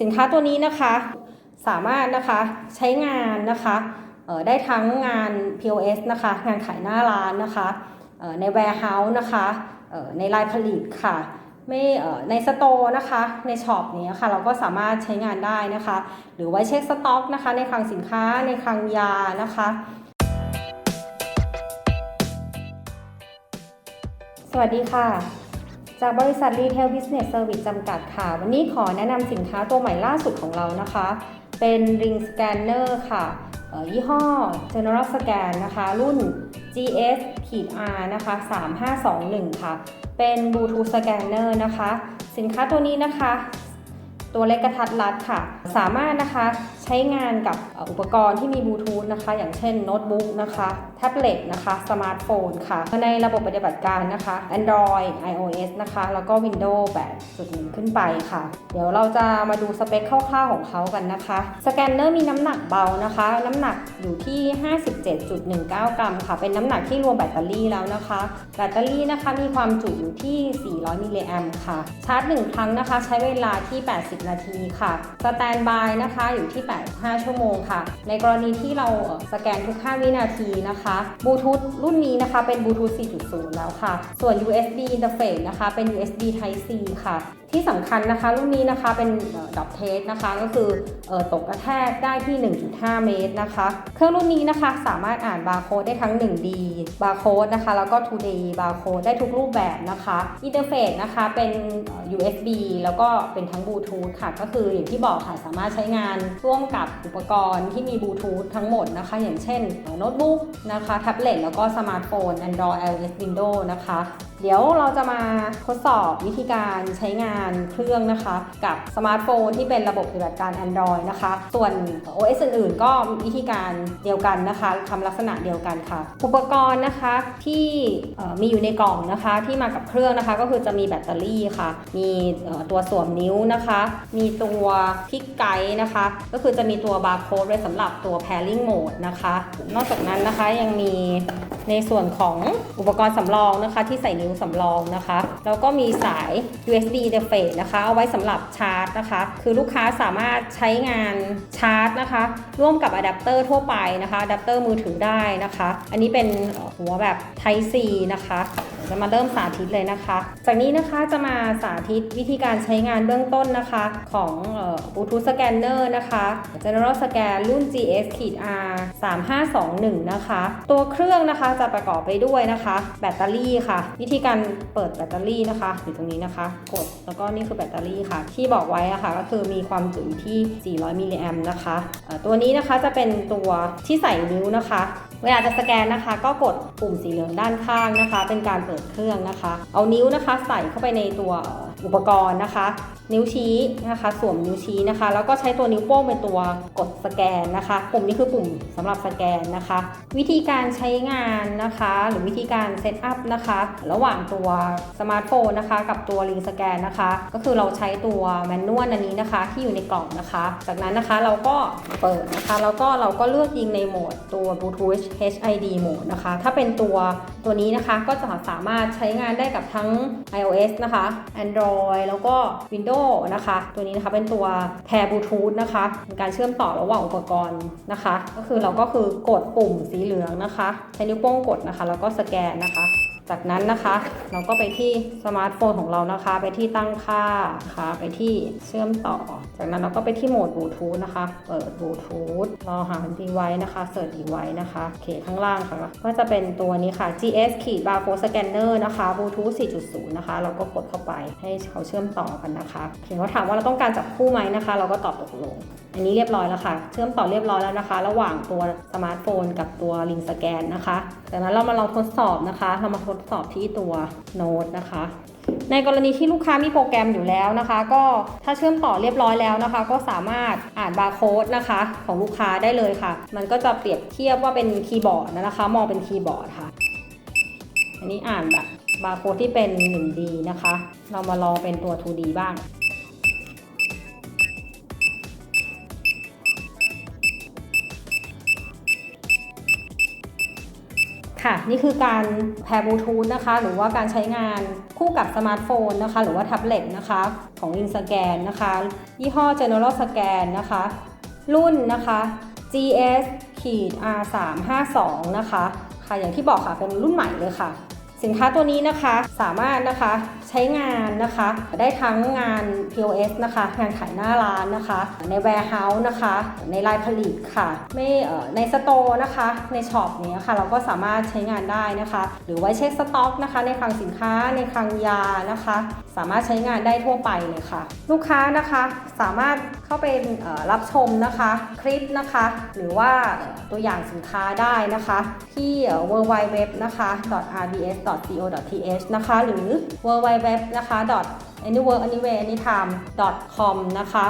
สินค้าตัวนี้นะคะสามารถนะคะใช้งานนะคะได้ทั้งงาน POS นะคะงานขายหน้าร้านนะคะใน warehouse นะคะในรายผลิตค่ะไม่ในสโตร์นะคะในช็อปนี้ค่ะเราก็สามารถใช้งานได้นะคะ หรือไว้เช็คสต็อกนะคะในคลังสินค้าในคลังยานะคะสวัสดีค่ะ จากบริษัท Retail Business Service จำกัดค่ะ วันนี้ขอแนะนำสินค้าตัวใหม่ล่าสุดของเรานะคะ เป็น Ring Scanner ค่ะ ยี่ห้อ General Scan นะคะ รุ่น GS R นะคะ 3521 ค่ะ เป็น Bluetooth Scanner นะคะ สินค้าตัวนี้นะคะ ตัวเล็กกระทัดรัดค่ะ สามารถนะคะ ใช้งานกับอุปกรณ์ที่มีบลูทูธนะคะ อย่างเช่นโน้ตบุ๊กนะคะแท็บเล็ตนะคะสมาร์ทโฟนค่ะ ในระบบปฏิบัติการนะคะ Android iOS นะคะ แล้วก็ Windows 8.1 ขึ้นไปค่ะ เดี๋ยวเราจะมาดูสเปคคร่าวๆของเขากันนะคะ สแกนเนอร์มีน้ำหนักเบานะคะ น้ำหนักอยู่ที่ 57.19 กรัมค่ะ เป็นน้ำหนักที่รวมแบตเตอรี่แล้วนะคะ แบตเตอรี่นะคะมีความจุอยู่ที่ 400 มิลลิแอมป์ค่ะ ชาร์จ 1 ครั้งนะคะ ใช้เวลาที่ 80 นาทีค่ะ สแตนบายนะคะอยู่ที่85ชั่วโมงค่ะ ในกรณีที่เราสแกนทุก 5 วินาทีนะคะบลูทูธรุ่นนี้นะคะเป็นบลูทูธ4.0 แล้วค่ะ ส่วน USB interface นะคะเป็น USB Type C ค่ะ ที่สำคัญนะคะรุ่นนี้นะคะเป็นดอกเทสนะคะก็คือตกกระแทกได้ที่ 1.5 เมตรนะคะ เครื่องรุ่นนี้นะคะสามารถอ่านบาร์โค้ดได้ทั้ง 1D บาร์โค้ดนะคะแล้วก็ 2D บาร์โค้ดได้ทุกรูปแบบนะคะอินเทอร์เฟซนะคะเป็น USB แล้วก็เป็นทั้งบลูทูธค่ะก็คืออย่างที่บอกค่ะสามารถใช้งานร่วมกับอุปกรณ์ที่มีบลูทูธทั้งหมดนะคะ อย่างเช่นโน้ตบุ๊กนะคะแท็บเล็ตแล้วก็สมาร์ทโฟน Android iOS Windows นะคะ เดี๋ยวเราจะมาทดสอบวิธีการใช้งานเครื่องนะคะ กับสมาร์ทโฟนที่เป็นระบบปฏิบัติการ Android นะคะ ส่วน OS อื่นๆ ก็มีวิธีการเดียวกันนะคะทำลักษณะเดียวกันค่ะ อุปกรณ์นะคะที่มีอยู่ในกล่องนะคะที่มากับเครื่องนะคะ ก็คือจะมีแบตเตอรี่ค่ะ มีตัวสวมนิ้วนะคะ มีตัวพิกไกด์นะคะ ก็คือจะมีตัวบาร์โค้ดไว้สำหรับตัว pairing mode นะคะ นอกจากนั้นนะคะยังมี ในส่วนของอุปกรณ์สำรองนะคะ ที่ใส่นิ้วสำรองนะคะ แล้วก็มีสาย USB interface นะคะ เอาไว้สำหรับชาร์จนะคะ คือลูกค้าสามารถใช้งานชาร์จนะคะ ร่วมกับอะแดปเตอร์ทั่วไปนะคะอะแดปเตอร์มือถือได้นะคะ อันนี้เป็นหัวแบบ Type C นะคะจะมาเริ่มสาธิตเลยนะคะ จากนี้นะคะจะมาสาธิตวิธีการใช้งานเบื้องต้นนะคะ ของเอ่อ Bluetooth Scanner นะคะ General Scan รุ่น GS R 3521 นะคะ ตัวเครื่องนะคะจะประกอบไปด้วยนะคะ แบตเตอรี่ค่ะ วิธีการเปิดแบตเตอรี่นะคะอยู่ตรงนี้นะคะ กดแล้วก็นี่คือแบตเตอรี่ค่ะ ที่บอกไว้อะค่ะก็คือมีความจุที่ 400 มิลลิแอมป์นะคะตัวนี้นะคะจะเป็นตัวที่ใส่นิ้วนะคะ เวลาจะสแกนนะคะ ก็กดปุ่มสีเหลืองด้านข้างนะคะ เป็นการเปิดเครื่องนะคะ เอานิ้วนะคะใส่เข้าไปในตัวอุปกรณ์นะคะ นิ้วชี้นะคะสวมนิ้วชี้นะคะ แล้วก็ใช้ตัวนิ้วโป้งเป็นตัวกดสแกนนะคะ ปุ่มนี้คือปุ่มสำหรับสแกนนะคะ วิธีการใช้งานนะคะ หรือวิธีการเซตอัพนะคะ ระหว่างตัวสมาร์ทโฟนนะคะ กับตัวลิงสแกนนะคะ ก็คือเราใช้ตัวแมนนวลอันนี้นะคะ ที่อยู่ในกล่องนะคะ จากนั้นนะคะเราก็เปิดนะคะแล้วก็เราก็เลือกยิงในโหมดตัว Bluetooth HID โห HID โหมดนะคะ ถ้าเป็นตัวตัวนี้นะคะก็จะสามารถใช้งานได้กับทั้ง iOS นะคะ Android แล้วก็ Windows นะคะ ตัวนี้นะคะเป็นตัวแพร์บลูทูธนะคะเป็นการเชื่อมต่อระหว่างอุปกรณ์นะคะ ก็คือเราก็คือกดปุ่มสีเหลืองนะคะ ใช้นิ้วโป้งกดนะคะ แล้วก็สแกนนะคะ จากนั้นนะคะ เราก็ไปที่สมาร์ทโฟนของเรานะคะ ไปที่ตั้งค่านะคะไปที่เชื่อมต่อ จากนั้นเราก็ไปที่โหมดบลูทูธนะคะ เปิดบลูทูธรอหาดีไว้นะคะเสิร์ชดีไว้นะคะโอเคข้างล่างค่ะ ก็จะเป็นตัวนี้ค่ะ GS ขีด barcode scanner นะคะบลูทูธ4.0 นะคะ เราก็กดเข้าไปให้เขาเชื่อมต่อกันนะคะเพียงเขาถามว่าเราต้องการจับคู่ไหมนะคะ เราก็ตอบตกลง อันนี้เรียบร้อยแล้วค่ะ เชื่อมต่อเรียบร้อยแล้วนะคะ ระหว่างตัวสมาร์ทโฟน กับตัวลิงสแกนนะคะ จากนั้นเรามาลองทดสอบนะคะ เรามาทดสอบที่ตัวโน้ตนะคะ ในกรณีที่ลูกค้ามีโปรแกรมอยู่แล้วนะคะ ก็ถ้าเชื่อมต่อเรียบร้อยแล้วนะคะ ก็สามารถอ่านบาร์โค้ดนะคะ ของลูกค้าได้เลยค่ะ มันก็จะเปรียบเทียบว่าเป็นคีย์บอร์ดนะคะ มองเป็นคีย์บอร์ดค่ะ อันนี้อ่านแบบบาร์โค้ดที่เป็น 1D นะคะ เรามาลองเป็นตัว 2D บ้าง ค่ะ นี่คือการแพร์บลูทูธนะคะ หรือว่าการใช้งานคู่กับสมาร์ทโฟนนะคะ หรือว่าแท็บเล็ตนะคะของ i n s c a n นะคะ ยี่ห้อ General Scan นะคะ รุ่นนะคะ GS ขีด R352 นะคะ ค่ะ อย่างที่บอกค่ะ เป็นรุ่นใหม่เลยค่ะ สินค้าตัวนี้นะคะสามารถนะคะใช้งานนะคะ ได้ทั้งงาน POS นะคะ งานขายหน้าร้านนะคะ ใน warehouse นะคะ ในรายผลิตค่ะไม่ในสโตร์นะคะในช็อปเนี้ยค่ะ เราก็สามารถใช้งานได้นะคะ หรือไว้เช็คสต็อกนะคะ ในคลังสินค้าในคลังยานะคะ สามารถใช้งานได้ทั่วไปเลยค่ะ ลูกค้านะคะสามารถเข้าไปรับชมนะคะ คลิปนะคะ หรือว่าตัวอย่างสินค้าได้นะคะ ที่ www นะคะ rbs.co.th นะคะ หรือ www นะคะ anywhere anywhere anytime com นะคะ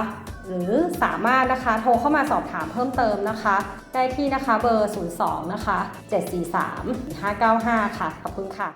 หรือสามารถนะคะโทรเข้ามาสอบถามเพิ่มเติมนะคะ ได้ที่นะคะเบอร์ 02 นะคะ 743 595 ค่ะ ขอบคุณค่ะ